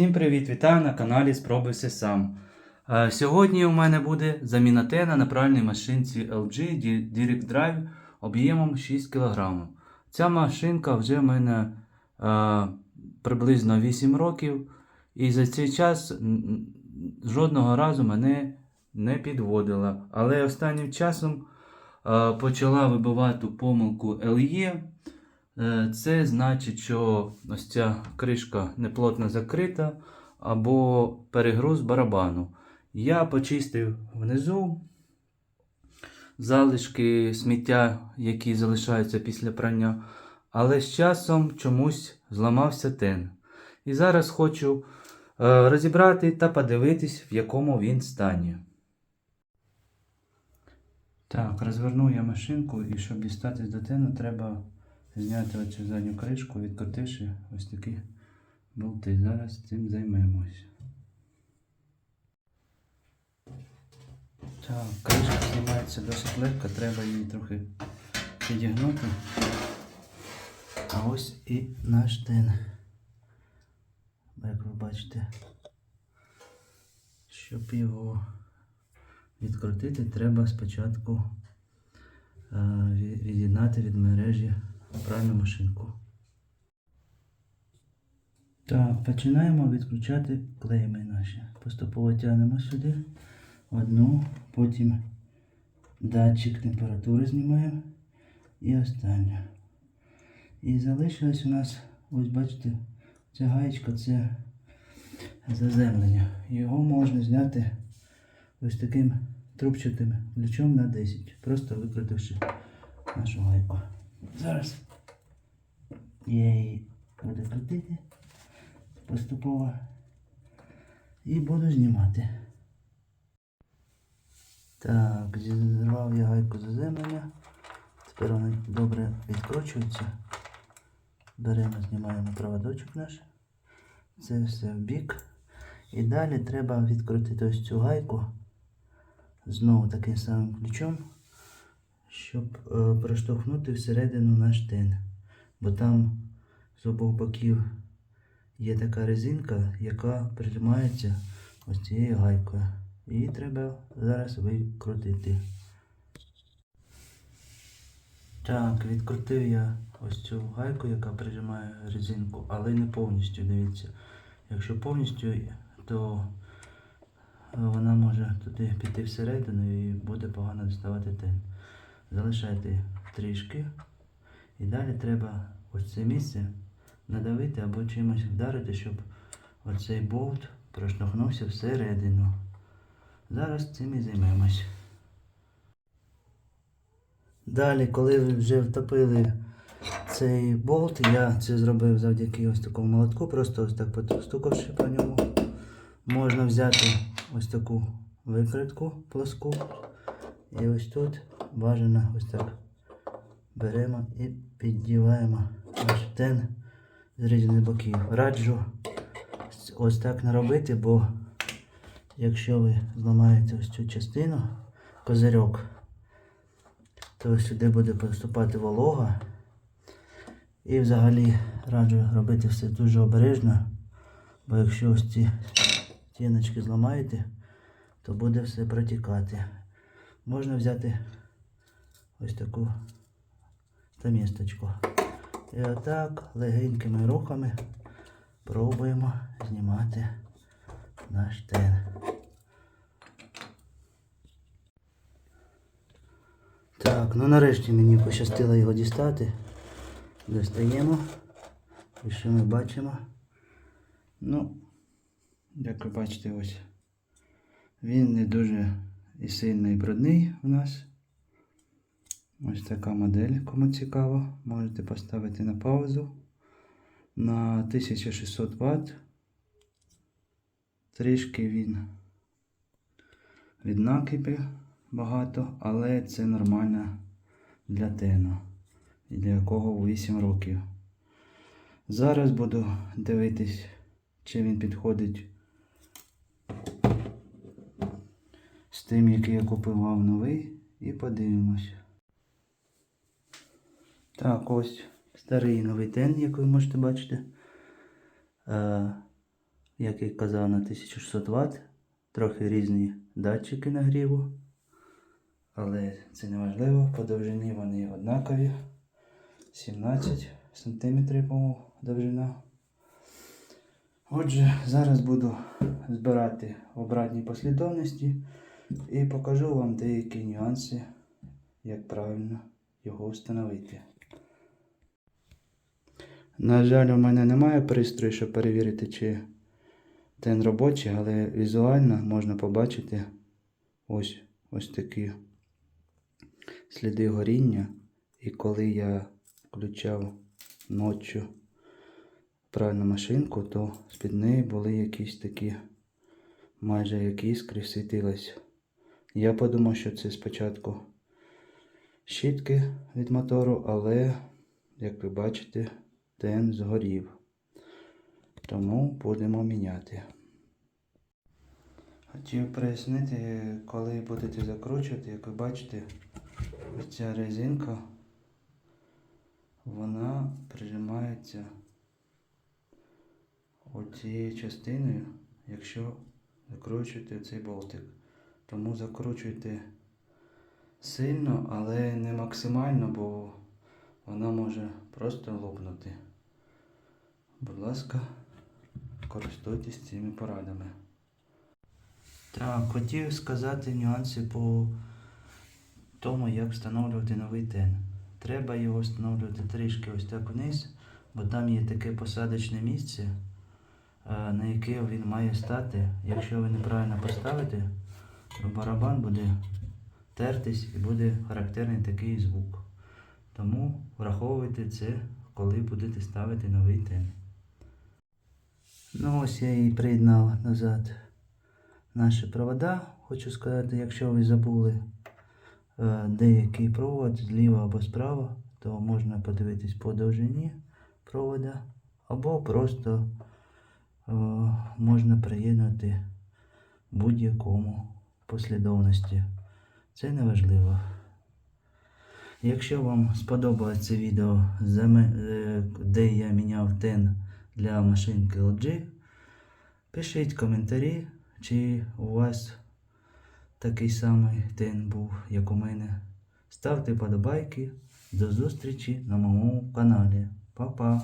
Всім привіт! Вітаю на каналі Спробуй все сам. Е, Сьогодні у мене буде заміна тена на пральній машинці LG Direct Drive об'ємом 6 кг. Ця машинка вже в мене е, приблизно 8 років, і за цей час жодного разу мене не підводила. Але останнім часом е, почала вибивати помилку LE. Е, Це значить, що ось ця кришка неплотно закрита або перегруз барабану. Я почистив внизу залишки сміття, які залишаються після прання, але з часом чомусь зламався тен. І зараз хочу е, розібрати та подивитись, в якому він стані. Так, розверну я машинку і щоб дістатись до тену, треба зняти оцю задню кришку, відкрутивши ось такі болти. Зараз цим займемось. Так, кришка знімається досить легко, треба її трохи підігнути. А ось і наш тен. Як ви бачите, щоб його відкрутити, треба спочатку е, від'єднати від мережі пральну машинку. Так, починаємо відключати клейми наші. Поступово тягнемо сюди одну, потім датчик температури знімаємо і останню. І залишилось у нас, ось бачите, ця гаєчка це заземлення. Його можна зняти ось таким трубчатим ключом на 10, просто викрутивши нашу гайку. Зараз я її буду крутити поступово і буду знімати. Так, зірвав я гайку заземлення. Тепер вона добре відкручується. Беремо, знімаємо проводочок наш. Це все в бік. І далі треба відкрутити ось цю гайку знову таким самим ключом, щоб е, проштовхнути всередину наш тен. Бо там з обох боків є така резинка, яка прижимається ось цією гайкою. Її треба зараз викрутити. Так, відкрутив я ось цю гайку, яка прижимає резинку, але не повністю, дивіться. Якщо повністю, то вона може туди піти всередину і буде погано доставати тен. Залишайте трішки. І далі треба ось це місце надавити або чимось вдарити, щоб оцей болт проштовхнувся всередину. Зараз цим і займемось. Далі, коли ви вже втопили цей болт, я це зробив завдяки ось такому молотку, просто ось так постукавши по ньому. Можна взяти ось таку викритку плоску. І ось тут бажано ось так беремо і піддіваємо наш тен з різних боків. Раджу ось так не робити, бо якщо ви зламаєте ось цю частину, козирьок, то сюди буде поступати волога. І взагалі раджу робити все дуже обережно, бо якщо ось ці стіночки зламаєте, то буде все протікати. Можна взяти ось таку тамісточку. І отак легенькими рухами пробуємо знімати наш тен. Так, ну нарешті мені пощастило його дістати. Достаємо. І що ми бачимо? Ну, як ви бачите, ось він не дуже і сильний брудний у нас. Ось така модель, кому цікаво, можете поставити на паузу на 1600 Вт. Трішки він від накипі багато, але це нормально для тену, для якого 8 років. Зараз буду дивитись, чи він підходить з тим, який я купував новий, і подивимось. Так, ось старий новий тен, як ви можете бачити. Е, як і казав, на 1600 Вт. Трохи різні датчики нагріву. Але це не важливо, по довжині вони однакові. 17 см, по-моєму, довжина. Отже, зараз буду збирати в обратній послідовності і покажу вам деякі нюанси, як правильно його встановити. На жаль, у мене немає пристрою, щоб перевірити, чи тен робочий, але візуально можна побачити ось, ось такі сліди горіння. І коли я включав ночі правильну машинку, то з-під неї були якісь такі, майже як іскри світились. Я подумав, що це спочатку щітки від мотору, але, як ви бачите, тен згорів. Тому будемо міняти. Хотів прояснити, коли будете закручувати, як ви бачите, ось ця резинка, вона прижимається оцією частиною, якщо закручуєте цей болтик. Тому закручуйте сильно, але не максимально, бо вона може просто лопнути. Будь ласка, користуйтесь цими порадами. Так, хотів сказати нюанси по тому, як встановлювати новий тен. Треба його встановлювати трішки ось так вниз, бо там є таке посадочне місце, е, на яке він має стати. Якщо ви неправильно поставите, то барабан буде тертись і буде характерний такий звук. Тому враховуйте це, коли будете ставити новий тен. Ну ось я і приєднав назад наші провода. Хочу сказати, якщо ви забули е, деякий провод зліва або справа, то можна подивитись по довжині провода, або просто е, можна приєднати будь-якому послідовності. Це не важливо. Якщо вам сподобалось це відео, е, де я міняв тен для машинки LG, пишіть коментарі, чи у вас такий самий тен був, як у мене. Ставте подобайки. До зустрічі на моєму каналі. Па-па!